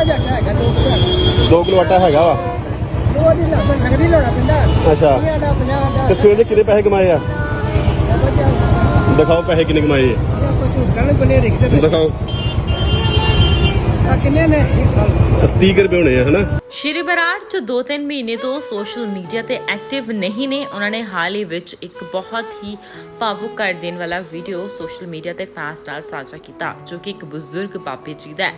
ਹੈਗਾ ਦੋ ਕੁ ਹੈਗਾ 2 ਕਿਲੋ ਆਟਾ ਹੈਗਾ ਵਾ। ਉਹ ਦੀ ਲੱਗ ਨਗਦੀ ਲਾਉਣਾ ਪੈਂਦਾ ਅੱਛਾ। ਇਹ ਦਾ 50 ਦਾ ਤੇ ਸਵੇਰ ਦੇ ਕਿੰਨੇ ਪੈਸੇ ਕਮਾਏ ਆ? ਦਿਖਾਓ ਪੈਸੇ ਕਿੰਨੇ ਕਮਾਏ ਆ। ਦਿਖਾਓ। ਕਿੰਨੇ ਨੇ? ਇੱਕ ਸਾਲ 30 ਕੁ ਰੁਪਏ ਹੋਣੇ ਆ ਹਨਾ? ਸ਼੍ਰੀ ਬਰਾੜ ਜੋ 2-3 ਮਹੀਨੇ ਤੋਂ ਸੋਸ਼ਲ ਮੀਡੀਆ ਤੇ ਐਕਟਿਵ ਨਹੀਂ ਨੇ। ਉਹਨਾਂ ਨੇ ਹਾਲ ਹੀ ਵਿੱਚ ਇੱਕ ਬਹੁਤ ਹੀ ਭਾਵੁਕ ਕਰ ਦੇਣ ਵਾਲਾ ਵੀਡੀਓ ਸੋਸ਼ਲ ਮੀਡੀਆ ਤੇ ਫੈਨਸ ਨਾਲ ਸਾਂਝਾ ਕੀਤਾ ਜੋ ਕਿ ਇੱਕ ਬਜ਼ੁਰਗ ਬਾਬੇ ਜੀ ਦਾ ਹੈ।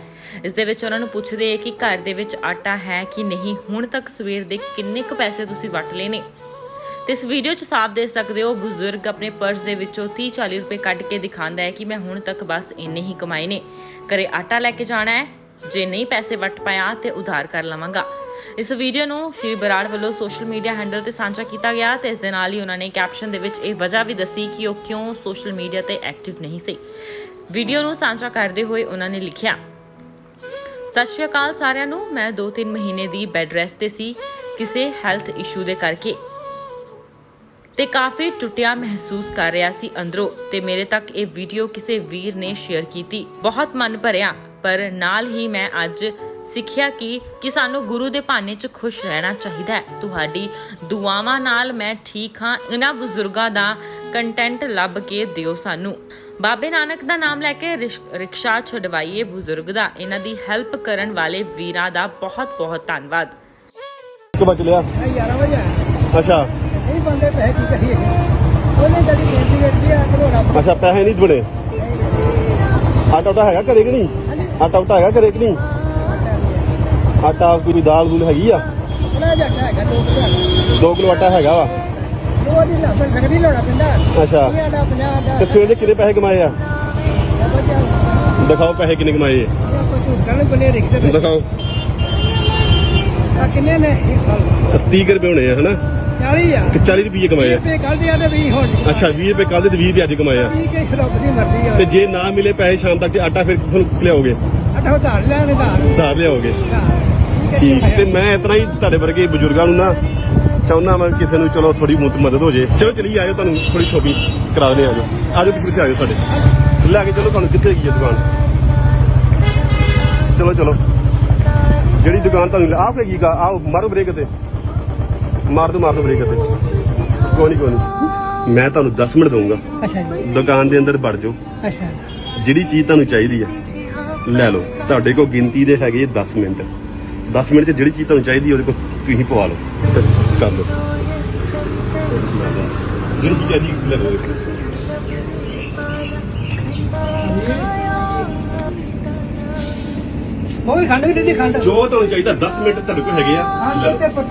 ਇਸ ਦੇ ਵਿੱਚ ਉਹਨਾਂ ਨੂੰ ਪੁੱਛਦੇ ਕਿ ਘਰ ਦੇ ਵਿੱਚ ਆਟਾ ਹੈ ਕਿ ਨਹੀਂ? ਹੁਣ ਤੱਕ ਸਵੇਰ ਦੇ ਕਿੰਨੇ ਕੁ ਪੈਸੇ ਤੁਸੀਂ ਵਟ ਲਏ ਨੇ? ਤੇ ਇਸ ਵੀਡੀਓ 'ਚ ਸਾਫ਼ ਦੇਖ ਸਕਦੇ ਹੋ ਬਜ਼ੁਰਗ ਆਪਣੇ ਪਰਸ ਦੇ ਵਿੱਚੋਂ 30-40 ਰੁਪਏ ਕੱਢ ਕੇ ਦਿਖਾਉਂਦਾ ਹੈ ਕਿ ਮੈਂ ਹੁਣ ਤੱਕ ਬਸ ਇੰਨੇ ਹੀ ਕਮਾਏ ਨੇ। ਘਰੇ ਆਟਾ ਲੈ ਕੇ ਜਾਣਾ ਹੈ ਜੇ ਨਹੀਂ ਪੈਸੇ ਵਟ ਪਾਇਆ ਤੇ ਉਧਾਰ ਕਰ ਲਵਾਂਗਾ। ਇਸ ਵੀਡੀਓ ਨੂੰ ਸ਼੍ਰੀ ਬਰਾੜ ਵੱਲੋਂ ਸੋਸ਼ਲ ਮੀਡੀਆ ਹੈਂਡਲ ਤੇ ਸਾਂਝਾ ਕੀਤਾ ਗਿਆ ਤੇ ਇਸ ਦੇ ਨਾਲ ਹੀ ਉਹਨਾਂ ਨੇ ਕੈਪਸ਼ਨ ਦੇ ਵਿੱਚ ਇਹ ਵਜ੍ਹਾ ਵੀ ਦੱਸੀ ਕਿ ਉਹ ਕਿਉਂ ਸੋਸ਼ਲ ਮੀਡੀਆ ਤੇ ਐਕਟਿਵ ਨਹੀਂ ਸੀ। ਵੀਡੀਓ ਨੂੰ ਸਾਂਝਾ ਕਰਦੇ ਹੋਏ ਉਹਨਾਂ ਨੇ ਲਿਖਿਆ, ਸਤਿ ਸ਼੍ਰੀ ਅਕਾਲ ਸਾਰਿਆਂ ਨੂੰ, ਮੈਂ 2-3 ਮਹੀਨੇ ਦੀ ਬੈੱਡ ਰੈਸਟ ਤੇ ਸੀ, ਕਿਸੇ ਹੈਲਥ ਇਸ਼ੂ ਦੇ ਕਰਕੇ। ਤੇ ਕਾਫੀ ਟੁੱਟਿਆ ਮਹਿਸੂਸ ਕਰ ਰਿਹਾ ਸੀ ਅੰਦਰੋਂ ਤੇ ਮੇਰੇ ਤੱਕ ਇਹ ਵੀਡੀਓ ਕਿਸੇ ਵੀਰ ਨੇ ਸ਼ੇਅਰ ਕੀਤੀ। ਬਹੁਤ ਮਨ ਭਰਿਆ। ਪਰ ਨਾਲ ਹੀ ਮੈਂ ਅੱਜ ਸਿੱਖਿਆ ਕਿ ਕਿ ਸਾਨੂੰ ਗੁਰੂ ਦੇ ਭਾਣੇ 'ਚ ਖੁਸ਼ ਰਹਿਣਾ ਚਾਹੀਦਾ ਹੈ। ਤੁਹਾਡੀ ਦੁਆਵਾਂ ਨਾਲ ਮੈਂ ਠੀਕ ਹਾਂ। ਇਹਨਾਂ ਬਜ਼ੁਰਗਾਂ ਦਾ ਕੰਟੈਂਟ ਲੱਭ ਕੇ ਦਿਓ ਸਾਨੂੰ। ਬਾਬੇ ਨਾਨਕ ਦਾ ਨਾਮ ਲੈ ਕੇ ਰਿਕਸ਼ਾ ਛੁਡਵਾਈਏ ਬਜ਼ੁਰਗ ਦਾ। ਇਹਨਾਂ ਦੀ ਹੈਲਪ ਕਰਨ ਵਾਲੇ ਵੀਰਾਂ ਦਾ ਬਹੁਤ ਬਹੁਤ ਧੰਨਵਾਦ। ਕਿ ਬਚ ਲਿਆ। 11 ਵਜੇ। ਅੱਛਾ। ਨਹੀਂ ਬੰਦੇ ਪੈਸੇ ਕੀ ਕਰੀਏ? ਉਹਨੇ ਕਦੀ ਬੇਨਤੀ ਕੀਤੀ ਆ ਚਲੋ ਰੱਬ ਅੱਛਾ ਪੈਸੇ ਨਹੀਂ ਬਣੇ ਆਟਾ ਤਾਂ ਹੈਗਾ ਘਰੇ ਕਿ ਨਹੀਂ? ਆਟਾ ਉਟਾ ਹੈਗਾ ਘਰੇ ਕਿ ਨਹੀਂ? ਆਟਾ ਕੋਈ ਦਾਲ ਦੂਲ ਹੈਗੀ ਆ? ਹੈਗਾ 2 ਕਿਲੋ ਆਟਾ ਹੈਗਾ ਵਾ। ਉਹ ਦੀ ਪੈਂਦਾ ਅੱਛਾ। ਇਹ ਦਾ 50 ਦਾ ਤੇ ਸਵੇਰ ਦੇ ਕਿੰਨੇ ਪੈਸੇ ਕਮਾਏ ਆ? ਦਿਖਾਓ ਪੈਸੇ ਕਿੰਨੇ ਕਮਾਏ ਦਿਖਾਓ। ਆ ਕਿੰਨੇ ਨੇ? ਇੱਕ ਸਾਲ। 30 ਕੁ ਰੁਪਏ ਹੋਣੇ ਆ ਹਨਾ? 40 ਆ। ਕਿ 40 ਰੁਪਏ ਕਮਾਏ ਆ। ਰੁਪਏ ਕੱਲ ਦੇ ਆ ਤੇ 20 ਹੁਣ ਅੱਛਾ 20 ਰੁਪਏ ਕੱਲ ਦੇ ਤੇ 20 ਰੁਪਏ ਅੱਜ ਕਮਾਏ ਆ। ਕੀ ਕੇ ਰੱਬ ਦੀ ਮਰਜ਼ੀ ਆ। ਤੇ ਜੇ ਨਾ ਮਿਲੇ ਪੈਸੇ ਸ਼ਾਮ ਤੱਕ ਤੇ ਆਟਾ ਫਿਰ ਤੁਹਾਨੂੰ ਲਿਆਓਗੇ? ਅੱਠੋ ਧਾਰ ਲੈਣੇ ਧਾਰ ਉਧਾਰ ਲਿਆਓਗੇ? ਠੀਕ ਤੇ ਮੈਂ ਇਤਨਾ ਹੀ ਤੁਹਾਡੇ ਵਰਗੇ ਬਜ਼ੁਰਗਾਂ ਨੂੰ ਨਾ ਚਾਹੁੰਦਾ ਮੈਂ ਕਿਸੇ ਨੂੰ ਚਲੋ ਥੋੜੀ ਮਦਦ ਹੋ ਜੇ। ਚਲੋ ਚਲੀ ਆਇਓ ਤੁਹਾਨੂੰ ਥੋੜੀ ਸ਼ੋਪਿੰਗ ਕਰਾ ਦਨੇ ਆਜੋ ਆਜੋ ਤੁਸੀਂ ਆਜੋ ਸਾਡੇ। ਲੈ ਕੇ ਚਲੋ ਤੁਹਾਨੂੰ ਕਿੱਥੇ ਹੈਗੀ ਹੈ ਦੁਕਾਨ? ਚਲੋ ਚਲੋ। ਜਿਹੜੀ ਦੁਕਾਨ ਤੁਹਾਨੂੰ ਆਪ ਹੈਗੀ ਕਾ ਆਓ ਮਾਰੋ ਬ੍ਰੇਕ ਤੇ। ਮਾਰ ਦੋ ਮਾਰ ਦੋ ਬ੍ਰੇਕ ਤੇ ਕੋਈ ਨਹੀਂ ਕੋਈ ਨਹੀਂ ਮੈਂ ਤੁਹਾਨੂੰ 10 ਮਿੰਟ ਦਊਂਗਾ। ਅੱਛਾ ਜੀ। ਦੁਕਾਨ ਦੇ ਅੰਦਰ ਵੜ ਜਾਓ। ਅੱਛਾ। ਜਿਹੜੀ ਚੀਜ਼ ਤੁਹਾਨੂੰ ਚਾਹੀਦੀ ਹੈ ਲੈ ਲਓ। ਤੁਹਾਡੇ ਕੋਲ ਗਿਣਤੀ ਦੇ ਹੈਗੇ 10 ਮਿੰਟ। 10 ਮਿੰਟ ਚ ਜਿਹੜੀ ਚੀਜ਼ ਤੁਹਾਨੂੰ ਚਾਹੀਦੀ ਉਹਦੇ ਕੋਲ ਤੁਸੀਂ ਪਵਾ ਲਓ। ਕਰ ਲਓ। ਜਿਹੜੀ ਚੀਜ਼ ਚਾਹੀਦੀ ਲੈ ਲਓ। ਉਹ ਵੀ ਖੰਡ ਵੀ ਦਿੱਤੀ ਖੰਡ। ਜੋ ਤੁਹਾਨੂੰ ਚਾਹੀਦਾ 10 ਮਿੰਟ ਤੁਹਾਡੇ ਕੋਲ ਹੈਗੇ ਆ। ਲੈ ਲਓ।